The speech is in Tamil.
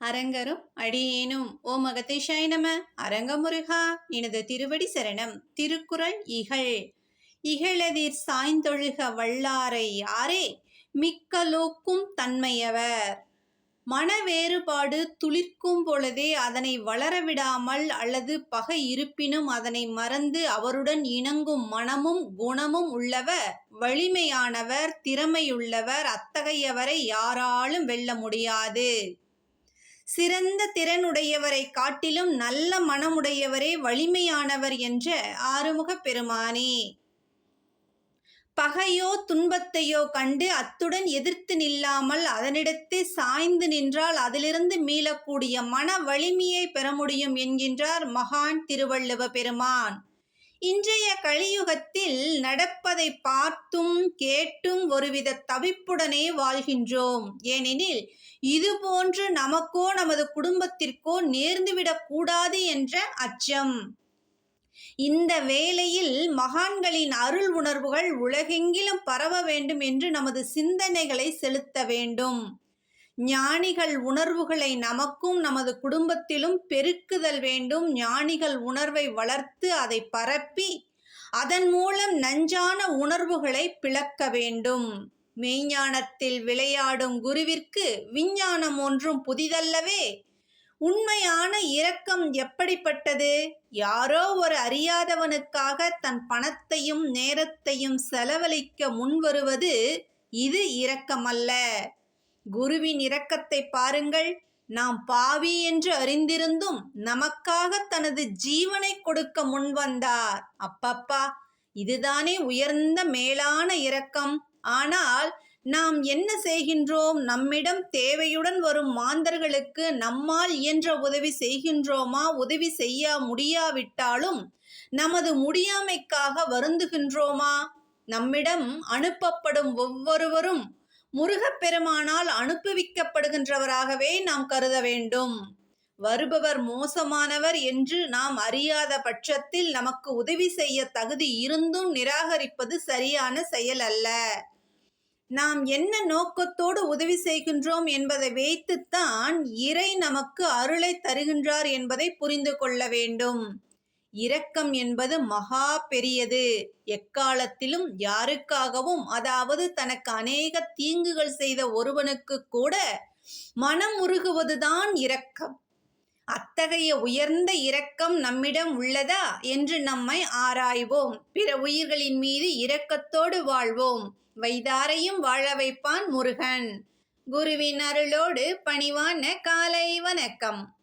அரங்கரும் அடியேனும் ஓ மகத்தை நம அரங்கமுருகா எனது திருவடி சரணம் திருக்குறள் இகழ். இகழதிர் சாய்ந்தொழுக வல்லாரை யாரே மிக்கலோக்கும் தன்மையவர். மன வேறுபாடு துளிர்க்கும் பொழுதே அதனை வளரவிடாமல் அல்லது பகை இருப்பினும் அதனை மறந்து அவருடன் இணங்கும் மனமும் குணமும் உள்ளவர். வலிமையானவர் திறமையுள்ளவர் அத்தகையவரை யாராலும் வெல்ல முடியாது. சிறந்த திறனுடையவரை காட்டிலும் நல்ல மனமுடையவரே வலிமையானவர் என்ற ஆறுமுகப் பெருமானே. பகையோ துன்பத்தையோ கண்டு அத்துடன் எதிர்த்து நில்லாமல் அதனிடத்தே சாய்ந்து நின்றால் அதிலிருந்து மீளக்கூடிய மன வலிமையை பெற முடியும் என்கின்றார் மகான் திருவள்ளுவ பெருமான். இன்றைய கலியுகத்தில் நடப்பதை பார்த்தும் கேட்டும் ஒருவித தவிப்புடனே வாழ்கின்றோம். ஏனெனில் இது போன்று நமக்கோ நமது குடும்பத்திற்கோ நேர்ந்துவிடக் கூடாது என்ற அச்சம். இந்த வேளையில் மகான்களின் அருள் உணர்வுகள் உலகெங்கிலும் பரவ வேண்டும் என்று நமது சிந்தனைகளை செலுத்த வேண்டும். ஞானிகள் உணர்வுகளை நமக்கும் நமது குடும்பத்திலும் பெருக்குதல் வேண்டும். ஞானிகள் உணர்வை வளர்த்து அதை பரப்பி அதன் மூலம் நஞ்சான உணர்வுகளை பிளக்க வேண்டும். மெய்ஞானத்தில் விளையாடும் குருவிற்கு விஞ்ஞானம் ஒன்றும் புதிதல்லவே. உண்மையான இரக்கம் எப்படிப்பட்டது? யாரோ ஒரு அறியாதவனுக்காக தன் பணத்தையும் நேரத்தையும் செலவழிக்க முன்வருவது இது இரக்கமல்ல. குருவின் இரக்கத்தை பாருங்கள். நாம் பாவி என்று அறிந்திருந்தும் நமக்காக தனது ஜீவனை கொடுக்க முன்வந்தார் அப்பப்பா இதுதானே உயர்ந்த மேலான இரக்கம். ஆனால் நாம் என்ன செய்கின்றோம்? நம்மிடம் தேவையுடன் வரும் மாந்தர்களுக்கு நம்மால் இயன்ற உதவி செய்கின்றோமா? உதவி செய்ய முடியாவிட்டாலும் நமது முடியாமைக்காக வருந்துகின்றோமா? நம்மிடம் அனுப்பப்படும் ஒவ்வொருவரும் முருகப்பெருமானால் அனுப்புவிக்கப்படுகின்றவராகவே நாம் கருத வேண்டும். வருபவர் மோசமானவர் என்று நாம் அறியாத பட்சத்தில் நமக்கு உதவி செய்ய தகுதி இருந்தும் நிராகரிப்பது சரியான செயல் அல்ல. நாம் என்ன நோக்கத்தோடு உதவி செய்கின்றோம் என்பதை வைத்துத்தான் இறை நமக்கு அருளை தருகின்றார் என்பதை புரிந்து கொள்ள வேண்டும். இரக்கம் என்பது மகா பெரியது. எக்காலத்திலும் யாருக்காகவும் அதாவது தனக்கு அநேக தீங்குகள் செய்த ஒருவனுக்கு கூட மனம் உருகுவதுதான் இரக்கம். அத்தகைய உயர்ந்த இரக்கம் நம்மிடம் உள்ளதா என்று நம்மை ஆராய்வோம். பிற உயிர்களின் மீது இரக்கத்தோடு வாழ்வோம். வைதாரையும் வாழ வைப்பான் முருகன். குருவின் அருளோடு பணிவான காலை வணக்கம்.